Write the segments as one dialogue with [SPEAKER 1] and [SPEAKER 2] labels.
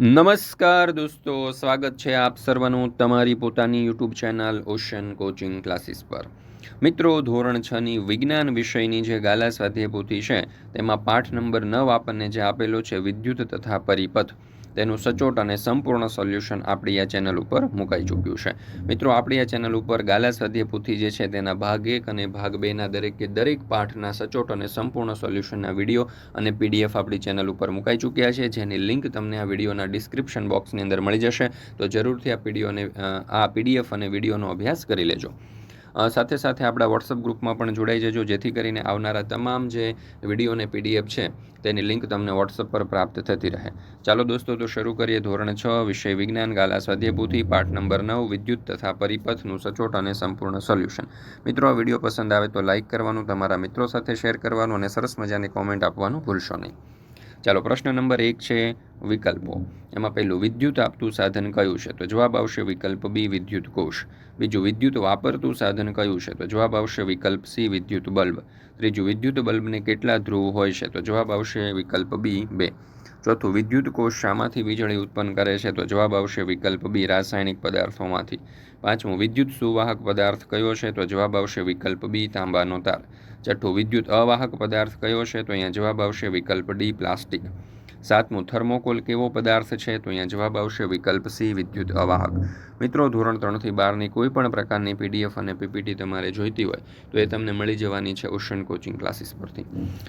[SPEAKER 1] નમસ્કાર દોસ્તો, સ્વાગત છે આપ સર્વનું તમારી પોતાની YouTube channel ocean coaching classes પર. મિત્રો, ધોરણ છની વિજ્ઞાન વિષયની જે ગાલા સ્વાધ્યાય પોથી છે, તેમાં પાઠ નંબર નવ આપણને જે આપેલો છે, વિદ્યુત તથા પરિપથ. તેનું સચોટ અને સંપૂર્ણ સોલ્યુશન આપણી આ ચેનલ ઉપર મુકાઈ ચૂક્યું છે. મિત્રો, આપણી આ ચેનલ ઉપર ગાલા સદ્ય પૂથી જે છે તેના ભાગ એક અને ભાગ બેના દરેકે દરેક પાઠના સચોટ અને સંપૂર્ણ સોલ્યુશનના વીડિયો અને પીડીએફ આપણી ચેનલ ઉપર મુકાઈ ચૂક્યા છે. જેની લિંક તમને આ વિડીયોના ડિસ્ક્રિપ્શન બોક્સની અંદર મળી જશે. તો જરૂરથી આ પીડીઓને આ પીડીએફ અને વિડીયોનો અભ્યાસ કરી લેજો. સાથે સાથે આપણા વોટ્સઅપ ગ્રુપમાં પણ જોડાઈ જજો, જેથી કરીને આવનારા તમામ જે વીડિયો અને પીડીએફ છે, તેની લિંક તમને વોટ્સઅપ પર પ્રાપ્ત થતી રહે. ચાલો દોસ્તો, તો શરૂ કરીએ ધોરણ છ, વિષય વિજ્ઞાન, ગાલા સ્વાધ્યાયભૂતિ, પાઠ નંબર નવ, વિદ્યુત તથા પરિપથનું સચોટ અને સંપૂર્ણ સોલ્યુશન મિત્રો, આ વીડિયો પસંદ આવે તો લાઇક કરવાનું, તમારા મિત્રો સાથે શેર કરવાનું અને સરસ મજાની કોમેન્ટ આપવાનું ભૂલશો નહીં. ચાલો, પ્રશ્ન નંબર એક છે વિકલ્પો. એમાં પહેલું, વિદ્યુત આપતું સાધન કયું છે? તો જવાબ આવશે વિકલ્પ બી, વિદ્યુત કોષ. બીજું, વિદ્યુત વાપરતું સાધન કયું છે? તો જવાબ આવશે વિકલ્પ સી, વિદ્યુત બલ્બ. ત્રીજું, વિદ્યુત બલ્બને કેટલા ધ્રુવ હોય છે? તો જવાબ આવશે વિકલ્પ બી, બે. ચોથું વિદ્યુત કોષ શામાંથી વીજળી ઉત્પન્ન કરે છે તો જવાબ આવશે વિકલ્પ બી, રાસાયણિક પદાર્થોમાંથી. પાંચમું, વિદ્યુત સુવાહક પદાર્થ કયો છે તો જવાબ આવશે વિકલ્પ બી, તાંબાનો તાર. છઠ્ઠું, વિદ્યુત અવાહક પદાર્થ કયો છે તો અહીંયા જવાબ આવશે વિકલ્પ ડી, પ્લાસ્ટિક. સાતમું થર્મોકોલ કેવો પદાર્થ છે? તો અહીંયા જવાબ આવશે વિકલ્પ સી, વિદ્યુત અવાહક. મિત્રો, ધોરણ ત્રણથી બારની કોઈ પણ પ્રકારની પીડીએફ અને પીપીટી તમારે જોઈતી હોય, તો એ તમને મળી જવાની છે ઓશન કોચિંગ ક્લાસીસ પરથી.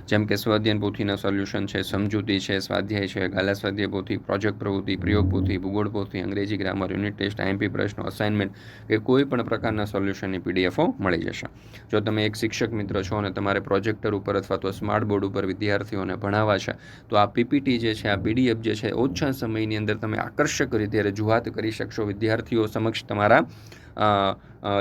[SPEAKER 1] જેમ કે સ્વાધ્યાયન પોથીના સોલ્યુશન છે, સમજૂતી છે, સ્વાધ્યાય છે, ગાલા સ્વાધ્યાય પોથી, પ્રોજેક્ટ પ્રવૃત્તિ, પ્રયોગ પોથી, ભૂગોળ પોથી, અંગ્રેજી ગ્રામર, યુનિટ ટેસ્ટ આઈએમપી પ્રશ્નો અસાઇનમેન્ટ કે કોઈ પણ પ્રકારના સોલ્યુશનની પીડીએફો મળી જશે. જો તમે એક શિક્ષક મિત્ર છો અને તમારે પ્રોજેક્ટર ઉપર અથવા તો સ્માર્ટ બોર્ડ ઉપર વિદ્યાર્થીઓને ભણાવવા છે, તો આ પીપીટી જે છે, આ પીડીએફ જે છે, ઓછા સમયની અંદર તમે આકર્ષક રીતે રજૂઆત કરી શકશો વિદ્યાર્થીઓ સમક્ષ તમારા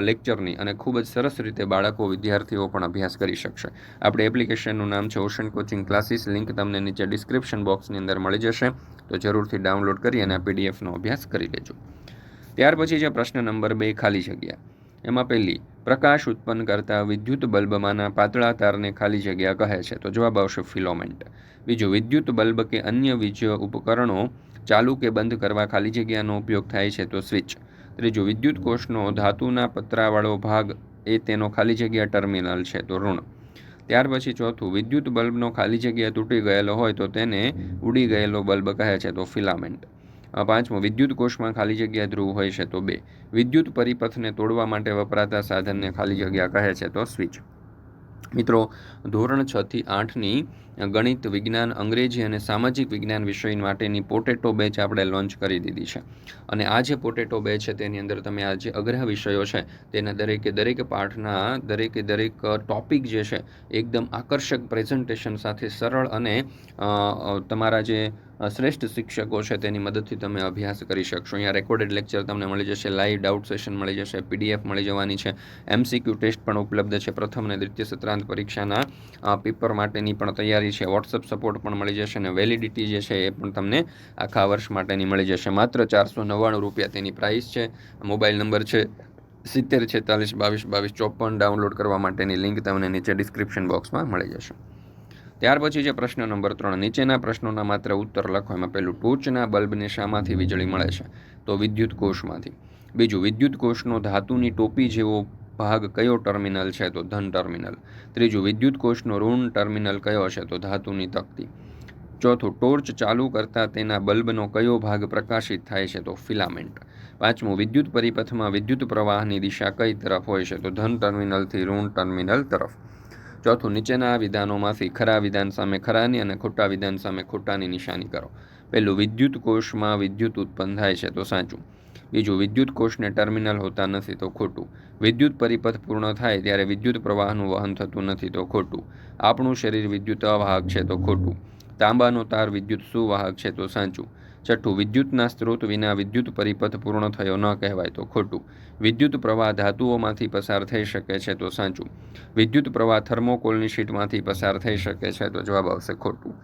[SPEAKER 1] લેક્ચરની અને ખૂબ જ સરસ રીતે બાળકો વિદ્યાર્થીઓ પણ અભ્યાસ કરી શકશે. આપણે એપ્લિકેશનનું નામ છે ઓશન કોચિંગ ક્લાસીસ લિંક તમને નીચે ડિસ્ક્રિપ્શન બોક્સની અંદર મળી જશે. તો જરૂરથી ડાઉનલોડ કરી અને આ પીડીએફનો અભ્યાસ કરી લેજો. ત્યાર પછી જે પ્રશ્ન નંબર બે ખાલી જગ્યા. એમાં પહેલી પ્રકાશ ઉત્પન્ન કરતા વિદ્યુત બલ્બમાંના પાતળા તારને ખાલી જગ્યા કહે છે. તો જવાબ આવશે ફિલોમેન્ટ. બીજું, વિદ્યુત બલ્બ કે અન્ય વીજ ઉપકરણો ચાલુ કે બંધ કરવા ખાલી જગ્યાનો ઉપયોગ થાય છે. તો સ્વિચ. ત્રીજું, વિદ્યુત કોષનો ધાતુના પતરાવાળો ભાગ એ તેનો ખાલી જગ્યા ટર્મિનલ છે. તો ઋણ. ત્યાર પછી ચોથું, વિદ્યુત બલ્બનો ખાલી જગ્યા તૂટી ગયેલો હોય તો તેને ઉડી ગયેલો બલ્બ કહે છે. તો ફિલામેન્ટ. પાંચમું, વિદ્યુત કોષમાં ખાલી જગ્યા ધ્રુવ હોય છે તો બે. વિદ્યુત પરિપથને તોડવા માટે વપરાતા સાધનને ખાલી જગ્યા કહે છે તો સ્વિચ. મિત્રો, ધોરણ છથી આઠની ગણિત વિજ્ઞાન, અંગ્રેજી અને સામાજિક વિજ્ઞાન વિષય માટેની પોટેટો બેચ આપણે લોન્ચ કરી દીધી છે. અને આ જે પોટેટો બેચ છે તેની અંદર તમે આ જે અગ્રહ વિષયો છે તેના દરેકે દરેક પાઠના દરેકે દરેક ટોપિક જે છે એકદમ આકર્ષક પ્રેઝન્ટેશન સાથે સરળ અને તમારા જે શ્રેષ્ઠ શિક્ષકો છે તેની મદદથી તમે અભ્યાસ કરી શકશો. અહીંયા રેકોર્ડેડ લેક્ચર તમને મળી જશે લાઈવ ડાઉટ સેશન મળી જશે પીડીએફ મળી જવાની છે. એમસીક્યુ ટેસ્ટ પણ ઉપલબ્ધ છે. પ્રથમ અને દ્વિતીય સત્રાંત પરીક્ષાના પેપર માટેની પણ તૈયારી છે. વોટ્સઅપ સપોર્ટ પણ મળી જશે અને વેલિડિટી જે છે એ પણ તમને આખા વર્ષ માટેની મળી જશે. માત્ર ચારસો નવ્વાણું રૂપિયા તેની પ્રાઇસ છે. મોબાઈલ નંબર છે સિત્તેર, છેતાલીસ, બાવીસ બાવીસ, ચોપન. ડાઉનલોડ કરવા માટેની લિંક તમને નીચે ડિસ્ક્રિપ્શન બોક્સમાં મળી જશે. ત્યાર પછી જે પ્રશ્ન નંબર ત્રણ. નીચેના પ્રશ્નોના માત્ર ઉત્તર લખો. એમાં પહેલું, ટોચના બલ્બને શામાંથી વીજળી મળે છે. તો વિદ્યુત કોષમાંથી. બીજું, વિદ્યુત કોષનો ધાતુની ટોપી જેવો ભાગ કયો ટર્મિનલ છે? તો ધન ટર્મિનલ. ત્રીજું, વિદ્યુત કોષનો ઋણ ટર્મિનલ કયો છે? તો ધાતુની તકતી. ચોથું, ટોર્ચ ચાલુ કરતાં તેના બલ્બનો કયો ભાગ પ્રકાશિત થાય છે? તો ફિલામેન્ટ. પાંચમું, વિદ્યુત પરિપથમાં વિદ્યુત પ્રવાહની દિશા કઈ તરફ હોય છે? તો ધન ટર્મિનલથી ઋણ ટર્મિનલ તરફ. ચોથું, નીચેના વિધાનોમાંથી ખરા વિધાન સામે ખરાની અને ખોટા વિધાન સામે ખોટાની નિશાની કરો. પહેલું, વિદ્યુત કોષમાં વિદ્યુત ઉત્પન્ન થાય છે? તો સાચું. બીજું વિદ્યુત કોષને ટર્મિનલ હોતા નથી તો ખોટું. વિદ્યુત પરિપથ પૂર્ણ થાય ત્યારે વિદ્યુત પ્રવાહનું વહન થતું નથી તો ખોટું. આપણું શરીર વિદ્યુત અવાહક છે તો ખોટું. તાંબાનો તાર વિદ્યુત સુવાહક છે તો સાચું. છઠ્ઠું, વિદ્યુતના સ્ત્રોત વિના વિદ્યુત પરિપથ પૂર્ણ થયો ન કહેવાય તો ખોટું. વિદ્યુત પ્રવાહ ધાતુઓમાંથી પસાર થઈ શકે છે તો સાચું. વિદ્યુત પ્રવાહ થર્મોકોલની શીટમાંથી પસાર થઈ શકે છે તો જવાબ આવશે ખોટું.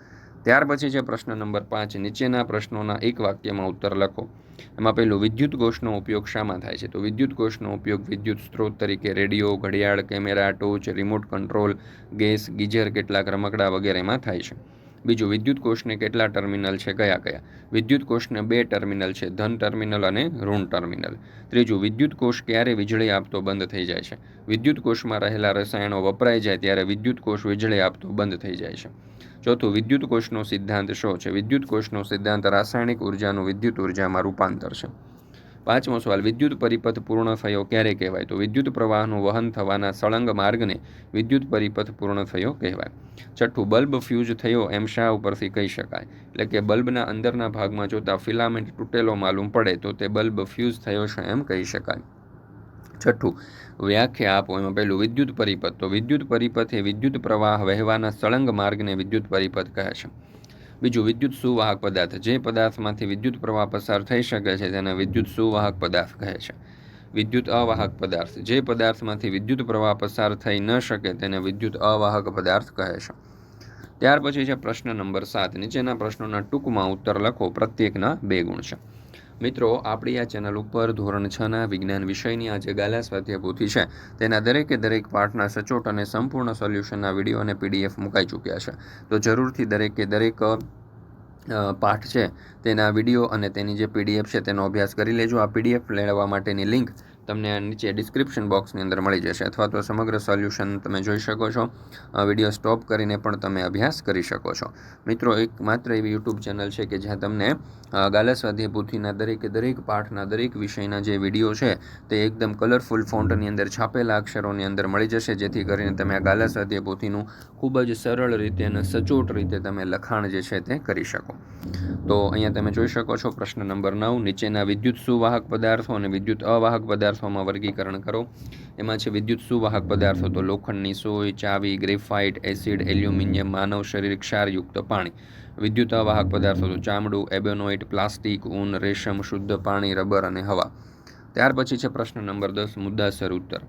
[SPEAKER 1] ત્યાર પછી છે પ્રશ્ન નંબર પાંચ. નીચેના પ્રશ્નોના એક વાક્યમાં ઉત્તર લખો. એમાં પહેલું, વિદ્યુત કોષનો ઉપયોગ શામાં થાય છે? તો વિદ્યુત કોષનો ઉપયોગ વિદ્યુત સ્ત્રોત તરીકે રેડિયો, ઘડિયાળ, કેમેરા, ટોચ, રિમોટ કંટ્રોલ, ગેસ, ગીઝર, કેટલાક રમકડા વગેરેમાં થાય છે. બીજું, વિદ્યુત કોષને કેટલા ટર્મિનલ છે? કયા કયા? વિદ્યુત કોષને બે ટર્મિનલ છે, ધન ટર્મિનલ અને ઋણ ટર્મિનલ. ત્રીજું, વિદ્યુત કોષ ક્યારે વીજળી આપતો બંધ થઈ જાય છે? વિદ્યુત કોષમાં રહેલા રસાયણો વપરાઈ જાય ત્યારે વિદ્યુત કોષ વીજળી આપતો બંધ થઈ જાય છે. ચોથું, વિદ્યુત કોષનો સિદ્ધાંત શો છે? વિદ્યુત કોષનો સિદ્ધાંત રાસાયણિક ઉર્જાનું વિદ્યુત ઉર્જામાં રૂપાંતર છે. પાંચમો સવાલ, વિદ્યુત પરિપથ પૂર્ણ થયો ક્યારે કહેવાય? તો વિદ્યુત પ્રવાહનું વહન થવાના સળંગ માર્ગને વિદ્યુત પરિપથ પૂર્ણ થયો કહેવાય. છઠ્ઠું, બલ્બ ફ્યુઝ થયો એમ શા ઉપરથી કહી શકાય? એટલે કે બલ્બના અંદરના ભાગમાં જોતા ફિલામેન્ટ તૂટેલો માલુમ પડે તો તે બલ્બ ફ્યુઝ થયો છે એમ કહી શકાય. છઠ્ઠું, વ્યાખ્યા આપો. એમાં પહેલું વિદ્યુત પરિપથ. તો વિદ્યુત પરિપથ એ વિદ્યુત પ્રવાહ વહેવાના સળંગ માર્ગને વિદ્યુત પરિપથ કહે છે. બીજું, વિદ્યુત સુવાહક પદાર્થ. જે પદાર્થમાંથી વિદ્યુત પ્રવાહ પસાર થઈ શકે છે, તેને વિદ્યુત સુવાહક પદાર્થ કહે છે. વિદ્યુત અવાહક પદાર્થ. જે પદાર્થમાંથી વિદ્યુત પ્રવાહ પસાર થઈ ન શકે, તેને વિદ્યુત અવાહક પદાર્થ કહે છે. ત્યાર પછી છે પ્રશ્ન નંબર સાત. નીચેના પ્રશ્નોના ટૂંકમાં ઉત્તર લખો. પ્રત્યેકના બે ગુણ છે. મિત્રો, આપણી આ ચેનલ ઉપર ધોરણ છના વિજ્ઞાન વિષયની આ જે ગાલા સ્વાધ્યાયભૂતિ છે. તેના દરેકે દરેક પાઠના સચોટ અને સંપૂર્ણ સોલ્યુશનના વીડિયો અને પીડીએફ મુકાઈ ચૂક્યા છે. તો જરૂરથી દરેકે દરેક પાઠ છે તેના વીડિયો અને તેની જે પીડીએફ છે તેનો અભ્યાસ કરી લેજો. આ પીડીએફ લેવા માટેની લિંક તમને નીચે ડિસ્ક્રિપ્શન બોક્સની અંદર મળી જશે અથવા તો સમગ્ર સોલ્યુશન તમે જોઈ શકો છો. વીડિયો સ્ટોપ કરીને પણ તમે અભ્યાસ કરી શકો છો. મિત્રો, એક માત્ર એવી યુટ્યુબ ચેનલ છે કે જ્યાં તમને ગાલા સ્વાધ્યાય પોથીના દરેકે દરેક પાઠના દરેક વિષયના જે વીડિયો છે, તે એકદમ કલરફુલ ફોન્ટની અંદર છાપેલા અક્ષરોની અંદર મળી જશે. જેથી કરીને તમે આ ગાલા સ્વાધ્યાય પોથીનું ખૂબ જ સરળ રીતે અને સચોટ રીતે તમે લખાણ જે છે તે કરી શકો. તો અહીંયા તમે જોઈ શકો છો પ્રશ્ન નંબર નવ, નીચેના વિદ્યુત સુવાહક પદાર્થો અને વિદ્યુત અવાહક પદાર્થો પદાર્થોમાં વર્ગીકરણ કરો. એમાં છે વિદ્યુત સુવાહક પદાર્થો તો લોખંડની સોય, ચાવી, ગ્રેફાઇટ, એસિડ, એલ્યુમિનિયમ, માનવ શરીર, ક્ષારયુક્ત પાણી. વિદ્યુત અવાહક પદાર્થો તો ચામડું, એબેનોઇટ, પ્લાસ્ટિક, ઊન, રેશમ, શુદ્ધ પાણી, રબર અને હવા. ત્યાર પછી છે પ્રશ્ન નંબર દસ, મુદ્દાસર ઉત્તર.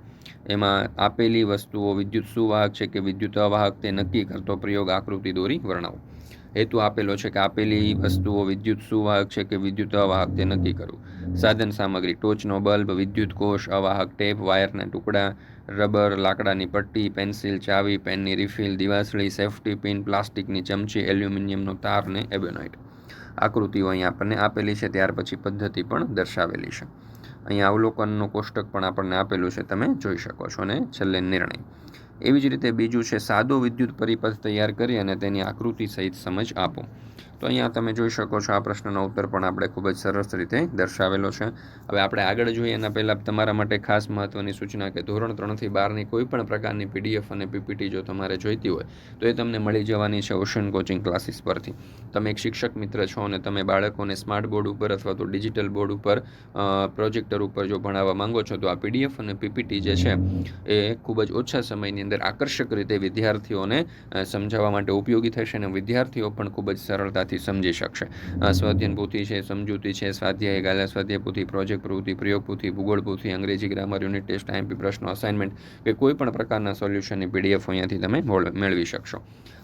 [SPEAKER 1] એમાં આપેલી વસ્તુઓ વિદ્યુત સુવાહક છે કે વિદ્યુત અવાહક તે નક્કી કરતો પ્રયોગ આકૃતિ દોરી વર્ણવો. હેતુ આપેલો છે કે આપેલી વસ્તુઓ વિદ્યુત સુવાહક છે કે વિદ્યુત અવાહક તે નક્કી કરવું. સાધન સામગ્રી, ટોચનો બલ્બ, વિદ્યુત કોષ, અવાહક ટેપ, વાયરના ટુકડા, રબર, લાકડાની પટ્ટી, પેન્સિલ, ચાવી, પેનની રિફિલ, દિવાસળી, સેફ્ટી પિન, પ્લાસ્ટિકની ચમચી, એલ્યુમિનિયમનો તાર ને એબેનોઇટ આકૃતિઓ અહીં આપણને આપેલી છે, ત્યાર પછી પદ્ધતિ પણ દર્શાવેલી છે. અહીંયા અવલોકનનું કોષ્ટક પણ આપણને આપેલું છે, તમે જોઈ શકો છો અને છેલ્લે નિર્ણય. એવી જ રીતે બીજું છે, સાદો વિદ્યુત પરિપથ તૈયાર કરી અને તેની આકૃતિ સહિત સમજ આપો. તો અહીંયા તમે જોઈ શકો છો આ પ્રશ્નનો ઉત્તર પણ આપણે ખૂબ જ સરસ રીતે દર્શાવેલો છે. હવે આપણે આગળ જોઈએ, એના પહેલાં તમારા માટે ખાસ મહત્ત્વની સૂચના કે ધોરણ ત્રણથી બારની કોઈ પણ પ્રકારની પીડીએફ અને પીપીટી જો તમારે જોઈતી હોય, તો એ તમને મળી જવાની છે ઓશન કોચિંગ ક્લાસીસ પરથી. તમે એક શિક્ષક મિત્ર છો અને તમે બાળકોને સ્માર્ટ બોર્ડ ઉપર અથવા તો ડિજિટલ બોર્ડ ઉપર પ્રોજેક્ટર ઉપર જો ભણાવવા માંગો છો, તો આ પીડીએફ અને પીપીટી જે છે, એ ખૂબ જ ઓછા સમયની અંદર આકર્ષક રીતે વિદ્યાર્થીઓને સમજાવવા માટે ઉપયોગી થશે અને વિદ્યાર્થીઓ પણ ખૂબ જ સરળતાથી સરળતાથી સમજી શકશે. સ્વાધ્યન પોથી છે, સમજૂતી છે, સ્વાધ્યાય ગાલા, સ્વાધ્યાય પોથી પ્રોજેક્ટ પ્રવૃત્તિ પ્રયોગ પોથી, ભૂગોળ પોથી, અંગ્રેજી ગ્રામર યુનિટ ટેસ્ટ આઈએમપી પ્રશ્નો અસાઇનમેન્ટ કે કોઈ પણ પ્રકારના સોલ્યુશનની પીડીએફ અહીંયાથી તમે મેળવી શકશો.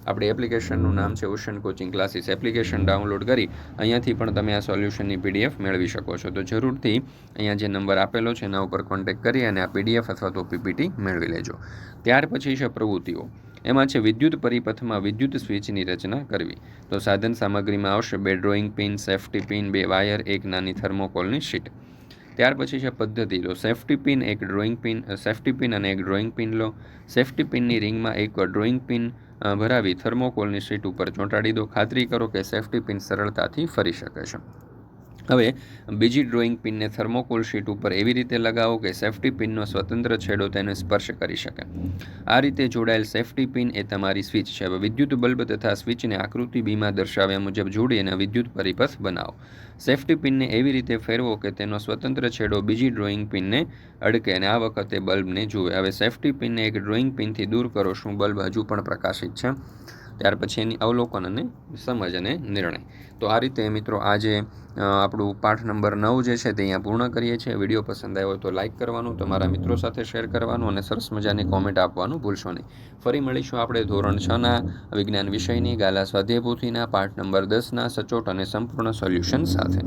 [SPEAKER 1] આપણી એપ્લિકેશનનું નામ છે ocean coaching classes application download કરી અહીંયાથી પણ તમે આ સોલ્યુશનની પીડીએફ મેળવી શકો છો. તો જરૂરથી અહીંયા જે નંબર આપેલો છે એના ઉપર કોન્ટેક્ટ કરી અને આ પીડીએફ અથવા તો પીપીટી મેળવી લેજો. ત્યાર પછી છે પ્રવૃત્તિઓ. એમાં છે વિદ્યુત પરિપથમાં વિદ્યુત સ્વિચની રચના કરવી. તો સાધન સામગ્રીમાં આવશે બે ડ્રોઈંગ પિન, સેફ્ટી પિન, બે વાયર, એક નાની થર્મોકોલની શીટ. ત્યાર પછી છે પદ્ધતિ. લો સેફ્ટી પિન એક ડ્રોઈંગ પિન સેફ્ટી પિન અને એક ડ્રોઈંગ પિન લો. સેફ્ટી પિનની રિંગમાં એક ડ્રોઈંગ પિન ભરાવી થર્મોકોલની શીટ ઉપર ચોંટાડી દો. ખાતરી કરો કે સેફ્ટી પિન સરળતાથી ફરી શકે છે. હવે, બીજી ડ્રોઈંગ પિનને થર્મોકોલ શીટ ઉપર એવી રીતે લગાવો કે સેફ્ટી પિનનો સ્વતંત્ર છેડો તેને સ્પર્શ કરી શકે. આ રીતે જોડાયેલ સેફ્ટી પિન એ તમારી સ્વિચ છે. હવે વિદ્યુત બલ્બ તથા સ્વિચને આકૃતિ બીમાં દર્શાવ્યા મુજબ જોડી અને વિદ્યુત પરિપથ બનાવો. સેફ્ટી પિનને એવી રીતે ફેરવો કે તેનો સ્વતંત્ર છેડો બીજી ડ્રોઈંગ પિનને અડકે અને આ વખતે બલ્બને જુએ. હવે સેફ્ટી પિનને એક ડ્રોઈંગ પિનથી દૂર કરો, શું બલ્બ હજુ પણ પ્રકાશિત છે? ત્યાર પછી એની અવલોકન અને સમજ અને નિર્ણય. તો આ રીતે મિત્રો આજે આપણું પાઠ નંબર નવ જે છે તે અહીંયા પૂર્ણ કરીએ છીએ. વીડિયો પસંદ આવ્યો તો લાઇક કરવાનું, તમારા મિત્રો સાથે શેર કરવાનું અને સરસ મજાની કોમેન્ટ આપવાનું ભૂલશો નહીં. ફરી મળીશું આપણે ધોરણ છના વિજ્ઞાન વિષયની ગાલા સ્વાધ્યાય પોથીના પાઠ નંબર દસના સચોટ અને સંપૂર્ણ સોલ્યુશન સાથે.